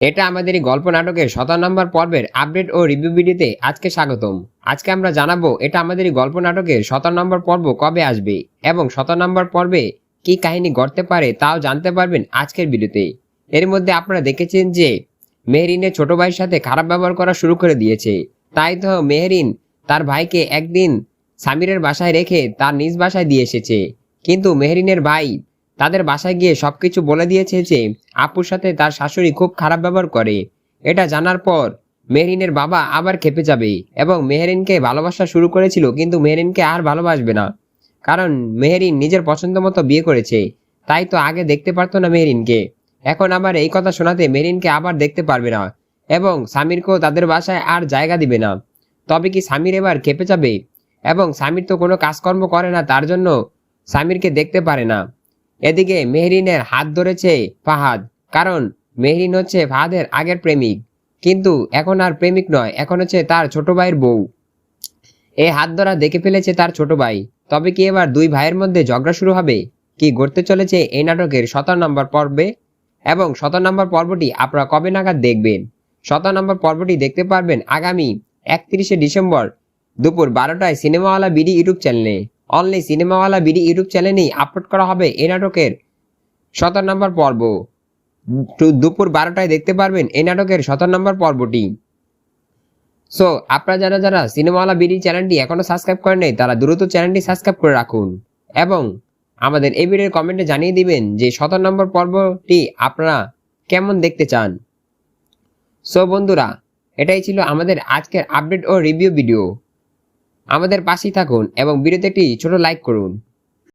এটা আমাদের এই গল্প নাটকের শত নম্বর পর্বের আপডেট ও রিভিউ ভিডিওতে আজকে স্বাগতম। আজকে আমরা জানাব, এটা আমাদের এই গল্প নাটকের শত নম্বর পর্ব কবে আসবে এবং শত নম্বর পর্বে কি কাহিনী গড়তে পারে তাও জানতে পারবেন আজকের ভিডিওতে। এর মধ্যে আপনারা দেখেছেন যে, মেহরিনের ছোট ভাইয়ের সাথে খারাপ ব্যবহার করা শুরু করে দিয়েছে। তাই তো মেহরিন তার ভাইকে একদিন সামিরের বাসায় রেখে তার নিজ বাসায় দিয়ে এসেছে। কিন্তু মেহরিনের ভাই তাদের বাসায় গিয়ে সবকিছু বলে দিয়েছে যে, আপুর সাথে তার শাশুড়ি খুব খারাপ ব্যবহার করে। এটা জানার পর মেহরিনের বাবা আবার খেপে যাবে এবং মেহরিনকে ভালোবাসা শুরু করেছিল, কিন্তু মেহরিনকে আর ভালোবাসবে না। কারণ মেহরিন নিজের পছন্দ মতো বিয়ে করেছে, তাই তো আগে দেখতে পারতো না মেহরিনকে। এখন আবার এই কথা শোনাতে মেহরিনকে আবার দেখতে পারবে না এবং সামিরকেও তাদের বাসায় আর জায়গা দিবে না। তবে কি সামির এবার খেপে যাবে? এবং সামির তো কোনো কাজকর্ম করে না, তার জন্য সামিরকে দেখতে পারে না। এদিকে মেহরিনের হাত ধরেছে ফাহাদ, কারণ মেহরিন হচ্ছে ফাহাদের আগের প্রেমিক। কিন্তু এখন আর প্রেমিক নয়, এখন হচ্ছে তার ছোট ভাইয়ের বউ। এই হাত ধরা দেখে ফেলেছে তার ছোট ভাই। তবে কি এবার দুই ভাইয়ের মধ্যে ঝগড়া শুরু হবে? কি ঘটতে চলেছে এই নাটকের সতেরো নম্বর পর্বে? এবং সতেরো নম্বর পর্বটি আপনারা কবে নাগাদ দেখবেন? সতেরো নম্বর পর্বটি দেখতে পারবেন আগামী একত্রিশে ডিসেম্বর দুপুর বারোটায় সিনেমাওয়ালা বিডি ইউটিউব চ্যানেলে। অনলি সিনেমাওয়ালা বিডি ইউটিউব চ্যানেলেই আপলোড করা হবে এই নাটকের সতেরো নম্বর পর্ব। দুপুর বারোটায় দেখতে পারবেন এই নাটকের সতেরো নম্বর পর্বটি। সো আপনারা যারা যারা সিনেমাওয়ালা বিডি চ্যানেলটি এখনও সাবস্ক্রাইব করেন নাই, তারা দ্রুত চ্যানেলটি সাবস্ক্রাইব করে রাখুন এবং আমাদের এই ভিডিওর কমেন্টে জানিয়ে দিবেন যে সতেরো নম্বর পর্বটি আপনারা কেমন দেখতে চান। সো বন্ধুরা, এটাই ছিল আমাদের আজকের আপডেট ও রিভিউ ভিডিও। আমাদের পাশেই থাকুন এবং ভিডিওতে একটি ছোট লাইক করুন।